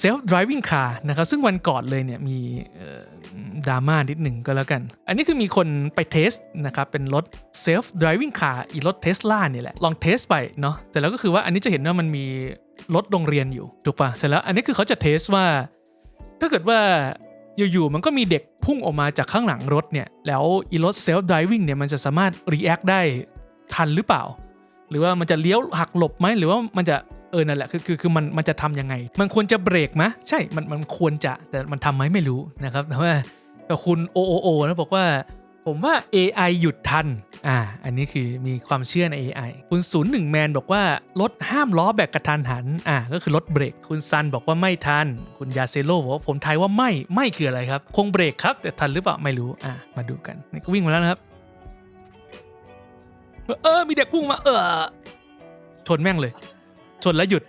self driving car นะครับซึ่งวันก่อนเลยเนี่ยมีดราม่านิดหนึ่งก็แล้วกัน อันนี้คือมีคนไปเทสนะครับเป็นรถ self driving car อีรถเทสลาเนี่ยแหละ ลองเทสไปเนาะแต่แล้วก็คือว่าอันนี้จะเห็นว่ามันมีรถโรงเรียนอยู่ถูกปะเสร็จแล้วอันนี้คือเขาจะเทสว่า ถ้าเกิดว่าอยู่ๆมันก็มีเด็กพุ่งออกมาจากข้างหลังรถเนี่ย แล้วอีรถ self driving เนี่ยมันจะสามารถ react ได้ทันหรือเปล่า หรือว่ามันจะเลี้ยวหักหลบไหมหรือว่ามันจะ เออนั่นแหละคือคือคือมันมันจะทำยังไง มันควรจะเบรกไหมใช่มันมันควรจะแต่มันทำไหมไม่รู้นะครับแต่ว่าแต่คุณ OOO นะบอกว่า ผมว่า AI หยุดทันอ่าอันนี้คือมีความเชื่อใน AI คุณศูนย์หนึ่งแมนบอกว่า รถห้ามล้อแบบกระทันหันอ่าก็คือรถเบรก คุณซันบอกว่าไม่ทัน คุณยาเซโลบอกว่าผมทายว่าไม่ไม่คืออะไรครับ คงเบรกครับ แต่ทันหรือเปล่าไม่รู้อ่ามาดูกันนี่ก็วิ่งมาแล้วนะครับ เออมีเด็กพุ่งมาเออชนแม่งเลย ชนแล้วหยุด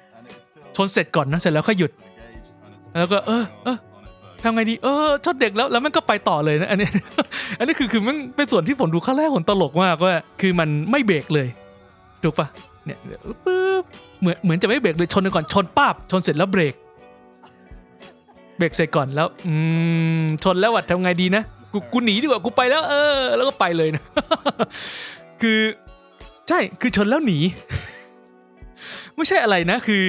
ชนเสร็จก่อนนะเสร็จแล้วค่อยหยุด แล้วก็เออเออทำไงดีเออชนเด็กแล้วแล้วมันก็ไปต่อเลยนะอันนี้ อันนี้คือคือมันเป็นส่วนที่ผมดูครั้งแรกผมตลกมากว่าคือมันไม่เบรกเลยถูกปะเนี่ยปึ๊บเหมือนเหมือนจะไม่เบรกเลยชนก่อนชนป้าบชนเสร็จแล้วเบรกเบรกเสร็จก่อนแล้วอืมชนแล้ววัดทำไงดีนะกูกูหนีดีกว่ากูไปแล้ว เออ แล้วก็ไปเลยนะ คือใช่คือชนแล้วหนี ไม่ใช่อะไรนะคือ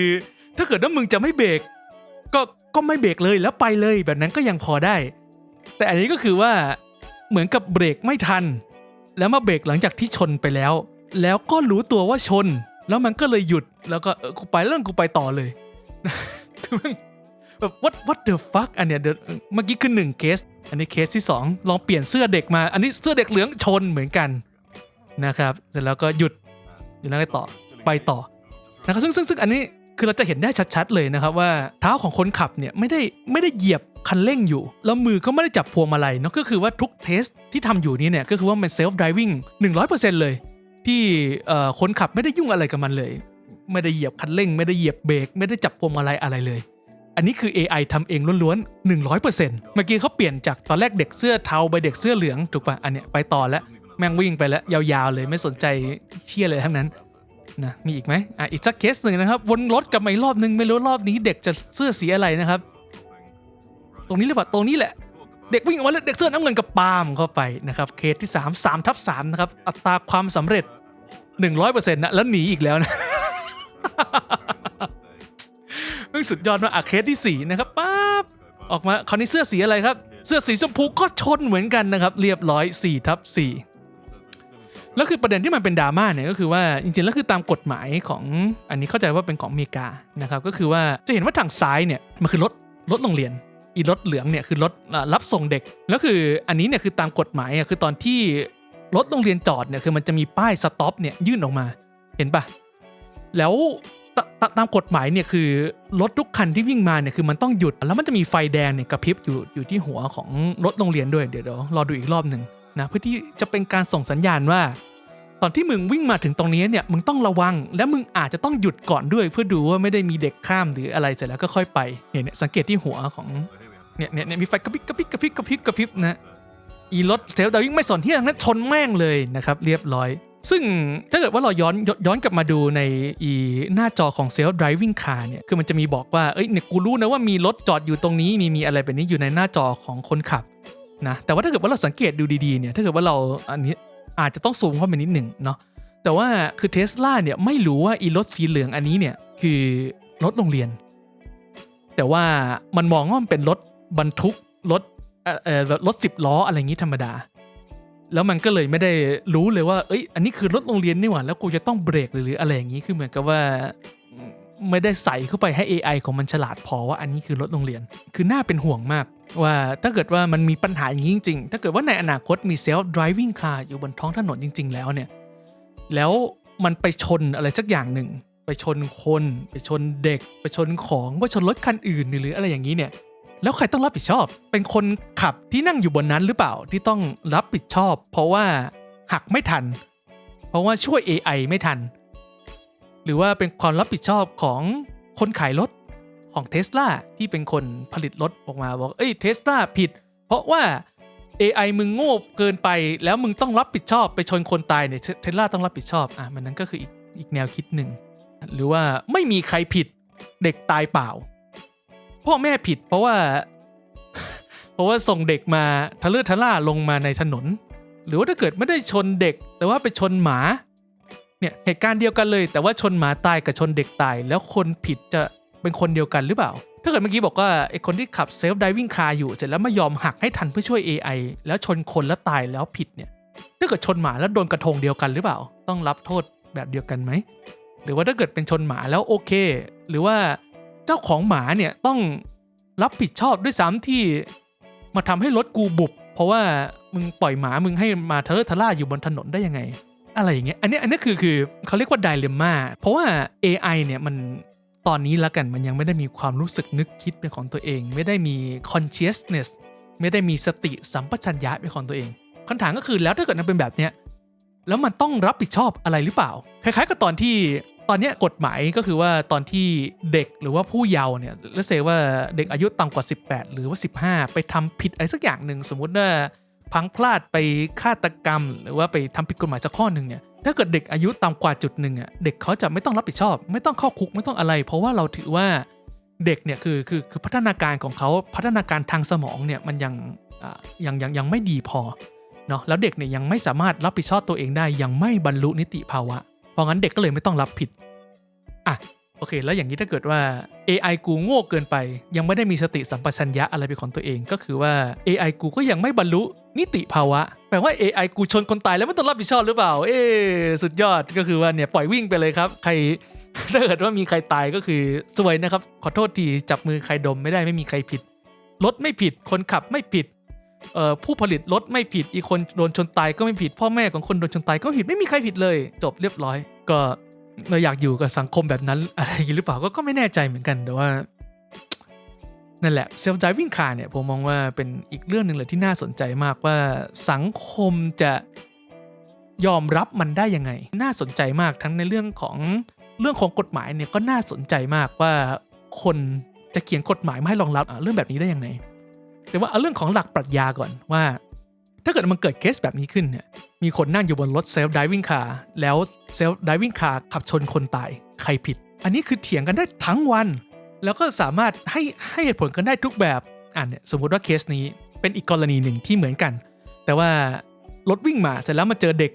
ถ้าเกิดว่ามึงจะไม่เบรกก็ก็ไม่เบรกเลยแล้วไปเลยแบบนั้นก็ยังพอได้ แต่อันนี้ก็คือว่าเหมือนกับเบรกไม่ทัน แล้วมาเบรกหลังจากที่ชนไปแล้ว แล้วก็รู้ตัวว่าชน แล้วมันก็เลยหยุดแล้วก็เออกูไปแล้วกูไปต่อเลยแบบ what what the fuck อันเนี้ยเดี๋ยวเมื่อกี้คือหนึ่งเคส อันนี้เคสที่สองลองเปลี่ยนเสื้อเด็กมา อันนี้เสื้อเด็กเหลืองชนเหมือนกันนะครับเสร็จแล้วก็หยุดอยู่แล้วก็ต่อไปต่อ นะครับซึ่งซึ่งซึ่งอันนี้คือเราจะเห็นได้ชัดๆเลยนะครับว่าเท้าของคนขับเนี่ยไม่ได้ไม่ได้เหยียบคันเร่งอยู่ แล้วมือก็ไม่ได้จับพวงมาลัยเนาะก็คือว่าทุกเทสที่ทำอยู่นี้เนี่ยก็คือว่ามันเซลฟ์ driving 100%เปอร์เซนต์เลย ที่เอ่อคนขับไม่ได้ยุ่งอะไรกับมันเลย ไม่ได้เหยียบคันเร่ง ไม่ได้เหยียบเบรกไม่ได้จับพวงมาลัยอะไรเลย อันนี้คือ AI ทำเองล้วนๆ100%เมื่อกี้เขาเปลี่ยนจากตอนแรกเด็กเสื้อเทาไปเด็กเสื้อเหลืองถูกปะอันเนี้ยไปต่อแล้วแม่งวิ่งไปแล้วยาวๆเลยไม่สนใจเชี่ยเลยทั้งนั้น นะมีอีกไหมอะอีกสักเคสหนึ่งนะครับวนรถกลับมาอีกรอบนึงไม่รู้รอบนี้เด็กจะเสื้อสีอะไรนะครับ ตรงนี้หรือเปล่าตรงนี้แหละ เด็กวิ่งออกมาแล้วเด็กเสื้อน้ำเงินกับปาล์มเข้าไปนะครับเคสที่3 3ทับ3นะครับอัตราความสำเร็จ 100%นะแล้วหนีอีกแล้วนะเฮ้ยสุดยอดมากอะเคสที่ 4 นะครับป๊าบออกมาคราวนี้เสื้อสีอะไรครับ เสื้อสีชมพูก็ชนเหมือนกันนะครับ เรียบร้อย4ทับ4 แล้วคือประเด็นที่มันเป็นดราม่าเนี่ยก็คือว่าจริงๆแล้วคือตามกฎหมายของอันนี้เข้าใจว่าเป็นของอเมริกานะครับก็คือว่าจะเห็นว่าทางซ้ายเนี่ยมันคือรถรถโรงเรียนอีรถเหลืองเนี่ยคือรถรับส่งเด็กแล้วคืออันนี้เนี่ยคือตามกฎหมายอะคือตอนที่รถโรงเรียนจอดเนี่ยคือมันจะมีป้ายสต็อปเนี่ยยื่นออกมาเห็นปะแล้วตตตามกฎหมายเนี่ยคือรถทุกคันที่วิ่งมาเนี่ยคือมันต้องหยุด แล้วมันจะมีไฟแดงเนี่ยกระพริบอยู่อยู่ที่หัวของรถโรงเรียนด้วยเดี๋ยวเดี๋ยวรอดูอีกรอบหนึ่ง นะเพื่อที่จะเป็นการส่งสัญญาณว่า ตอนที่มึงวิ่งมาถึงตรงนี้เนี่ยมึงต้องระวัง และมึงอาจจะต้องหยุดก่อนด้วย เพื่อดูว่าไม่ได้มีเด็กข้ามหรืออะไรเสร็จแล้วก็ค่อยไปเนี่ยเนี่ยสังเกตที่หัวของเนี่ยเนี่ยเนี่ยมีไฟกระพริบกระพริบกระพริบกระพริบกระพริบนะอีรถเซลล์ดาวิ่งไม่สนที่นั้นชนแม่งเลยนะครับเรียบร้อย ซึ่งถ้าเกิดว่าเราย้อนย้อนกลับมาดูในอีหน้าจอของ Self Driving Car เนี่ยคือมันจะมีบอกว่าเอ้ยเนี่ยกูรู้นะว่ามีรถจอดอยู่ตรงนี้มีมีอะไรแบบนี้อยู่ในหน้าจอของคนขับ นะแต่ว่าถ้าเกิดว่าเราสังเกตดูดีๆเนี่ยถ้าเกิดว่าเราอันนี้อาจจะต้องซูมเข้าไปนิดหนึ่งเนาะแต่ว่าคือเทสลาเนี่ยไม่รู้ว่าอีรถสีเหลืองอันนี้เนี่ยคือรถโรงเรียน แต่ว่ามันมองว่ามันเป็นรถบรรทุกรถเอ่อรถสิบล้ออะไรอย่างนี้ธรรมดา แล้วมันก็เลยไม่ได้รู้เลยว่า เอ้ย อันนี้คือรถโรงเรียนนี่หว่า แล้วกูจะต้องเบรกหรืออะไรอย่างนี้ คือเหมือนกับว่า ไม่ได้ใส่เข้าไปให้ AI ของมันฉลาดพอว่าอันนี้คือรถโรงเรียน คือน่าเป็นห่วงมาก ว่าถ้าเกิดว่ามันมีปัญหาอย่างนี้จริงๆ ถ้าเกิดว่าในอนาคตมี self driving car อยู่บนท้องถนนจริง ๆ แล้วเนี่ย แล้วมันไปชนอะไรสักอย่างหนึ่ง ไปชนคน ไปชนเด็ก ไปชนของไปชนรถคันอื่นหรืออะไรอย่างนี้เนี่ย แล้วใครต้องรับผิดชอบ เป็นคนขับที่นั่งอยู่บนนั้นหรือเปล่าที่ต้องรับผิดชอบ เพราะว่าหักไม่ทัน เพราะว่าช่วย AI ไม่ทัน หรือว่าเป็นความรับผิดชอบของคนขายรถของเท s l a ที่เป็นคนผลิตรถออกมาบอก เอ้ยเท s l a ผิด เพราะว่า AI มึงโง่เกินไปแล้วมึงต้องรับผิดชอบไปชนคนตายเนี่ยเทสลาต้องรับผิดชอบอะมันนั้นก็คืออีกอีกแนวคิดหนึ่ง หรือว่าไม่มีใครผิดเด็กตายเปล่า พ่อแม่ผิดเพราะว่า เพราะว่าส่งเด็กมาทะลอะทะล่าลงมาในถนน หรือว่าถ้าเกิดไม่ได้ชนเด็ก แต่ว่าไปชนหมา เนี่ยเหตุการณ์เดียวกันเลย แต่ว่าชนหมาตายกับชนเด็กตาย แล้วคนผิดจะเป็นคนเดียวกันหรือเปล่า ถ้าเกิดเมื่อกี้บอกว่าไอ้คนที่ขับเซฟไดวิ่งคาอยู่เสร็จแล้วไม่ยอมหักให้ทันเพื่อช่วย AI แล้วชนคนแล้วตายแล้วผิดเนี่ยถ้าเกิดชนหมาแล้วโดนกระทงเดียวกันหรือเปล่า ต้องรับโทษแบบเดียวกันไหมหรือว่าถ้าเกิดเป็นชนหมาแล้วโอเค หรือว่าเจ้าของหมาเนี่ยต้องรับผิดชอบด้วยซ้ำที่มาทำให้รถกูบุบเพราะว่ามึงปล่อยหมามึงให้มาเทะเลอะทะล่าอยู่บนถนนได้ยังไง อะไรอย่างเงี้ยอันนี้อันนี้คือคือเขาเรียกว่าไดเลม่าเพราะว่า AI เนี่ยมันตอนนี้ละกันมันยังไม่ได้มีความรู้สึกนึกคิดเป็นของตัวเอง ไม่ได้มี consciousness ไม่ได้มีสติสัมปชัญญะเป็นของตัวเองคำถามก็คือแล้วถ้าเกิดมันเป็นแบบเนี้ยแล้วมันต้องรับผิดชอบอะไรหรือเปล่า คล้ายๆ กับตอนที่ตอนเนี้ยกฎหมายก็คือว่าตอนที่เด็กหรือว่าผู้เยาว์เนี่ยแล้วเซว่าเด็กอายุต่ำกว่า 18 หรือว่า 15 ไปทำผิดอะไรสักอย่างหนึ่งสมมุติว่า พังพลาดไปฆาตกรรม หรือว่าไปทำผิดกฎหมายสักข้อหนึ่งเนี่ยถ้าเกิดเด็กอายุต่ำกว่าจุดหนึ่งอะเด็กเขาจะไม่ต้องรับผิดชอบ ไม่ต้องเข้าคุกไม่ต้องอะไร เพราะว่าเราถือว่าเด็กเนี่ยคือคือคือพัฒนาการของเขาพัฒนาการทางสมองเนี่ยมันยังอ่ายังยังยังไม่ดีพอเนาะแล้วเด็กเนี่ยยังไม่สามารถรับผิดชอบตัวเองได้ยังไม่บรรลุนิติภาวะ เพราะงั้นเด็กก็เลยไม่ต้องรับผิดอะ โอเค แล้วอย่างนี้ถ้าเกิดว่า AI กูโง่เกินไป ยังไม่ได้มีสติสัมปชัญญะอะไรเป็นของตัวเอง ก็คือว่า AI กูก็ยังไม่บรรลุนิติภาวะ แปลว่า AI กูชนคนตายแล้วไม่ต้องรับผิดชอบหรือเปล่า เอ๊สุดยอดก็คือว่าเนี่ยปล่อยวิ่งไปเลยครับ ใครถ้าเกิดว่ามีใครตายก็คือสวยนะครับ ขอโทษทีจับมือใครดมไม่ได้ไม่มีใครผิดรถไม่ผิดคนขับไม่ผิดเอ่อผู้ผลิตรถไม่ผิดอีกคนโดนชนตายก็ไม่ผิด พ่อแม่ของคนโดนชนตายก็ผิดไม่มีใครผิดเลย จบเรียบร้อย ก็ เราอยากอยู่กับสังคมแบบนั้นอะไรอย่างนี้หรือเปล่าก็ก็ไม่แน่ใจเหมือนกันแต่ว่านั่นแหละเซลฟ์ driving car เนี่ยผมมองว่าเป็นอีกเรื่องหนึ่งเลยที่น่าสนใจมากว่าสังคมจะยอมรับมันได้ยังไง น่าสนใจมากทั้งในเรื่องของเรื่องของกฎหมายเนี่ยก็น่าสนใจมากว่าคนจะเขียนกฎหมายมาให้รองรับเรื่องแบบนี้ได้ยังไง แต่ว่าเอาเรื่องของหลักปรัชญาก่อนว่า ถ้าเกิดมันเกิดเคสแบบนี้ขึ้นเนี่ยมีคนนั่งอยู่บนรถเซลฟ์ไดวิ่งคาร์แล้วเซลฟ์ไดวิ่งคาร์ขับชนคนตายใครผิด อันนี้คือเถียงกันได้ทั้งวัน แล้วก็สามารถให้ให้เหตุผลกันได้ทุกแบบอะเนี่ยสมมุติว่าเคสนี้เป็นอีกกรณีหนึ่งที่เหมือนกัน แต่ว่ารถวิ่งมาเสร็จแล้วมาเจอเด็ก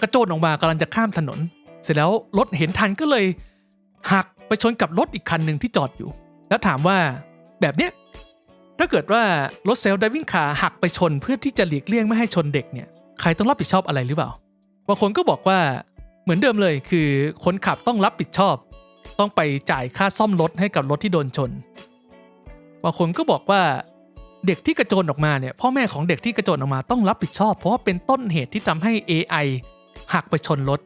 กระโจนออกมากำลังจะข้ามถนน เสร็จแล้วรถเห็นทันก็เลยหักไปชนกับรถอีกคันหนึ่งที่จอดอยู่ แล้วถามว่าแบบเนี้ย ถ้าเกิดว่ารถเซลล์ไดวิ่งคาหักไปชนเพื่อที่จะหลีกเลี่ยงไม่ให้ชนเด็กเนี่ยใครต้องรับผิดชอบอะไรหรือเปล่าบางคนก็บอกว่าเหมือนเดิมเลยคือคนขับต้องรับผิดชอบ ต้องไปจ่ายค่าซ่อมรถให้กับรถที่โดนชนบางคนก็บอกว่าเด็กที่กระโจนออกมาเนี่ยพ่อแม่ของเด็กที่กระโจนออกมาต้องรับผิดชอบ เพราะว่าเป็นต้นเหตุที่ทำให้ AI หักไปชนรถ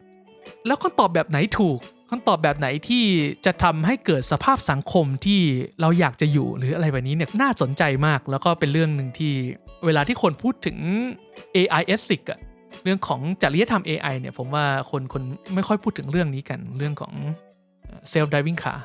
แล้วคำตอบแบบไหนถูก คำตอบแบบไหนที่จะทำให้เกิดสภาพสังคมที่เราอยากจะอยู่หรืออะไรแบบนี้เนี่ยน่าสนใจมาก แล้วก็เป็นเรื่องหนึ่งที่เวลาที่คนพูดถึง AI ethic อะเรื่องของจริยธรรม AI เนี่ยผมว่าคนคนไม่ค่อยพูดถึงเรื่องนี้กันเรื่องของ self driving car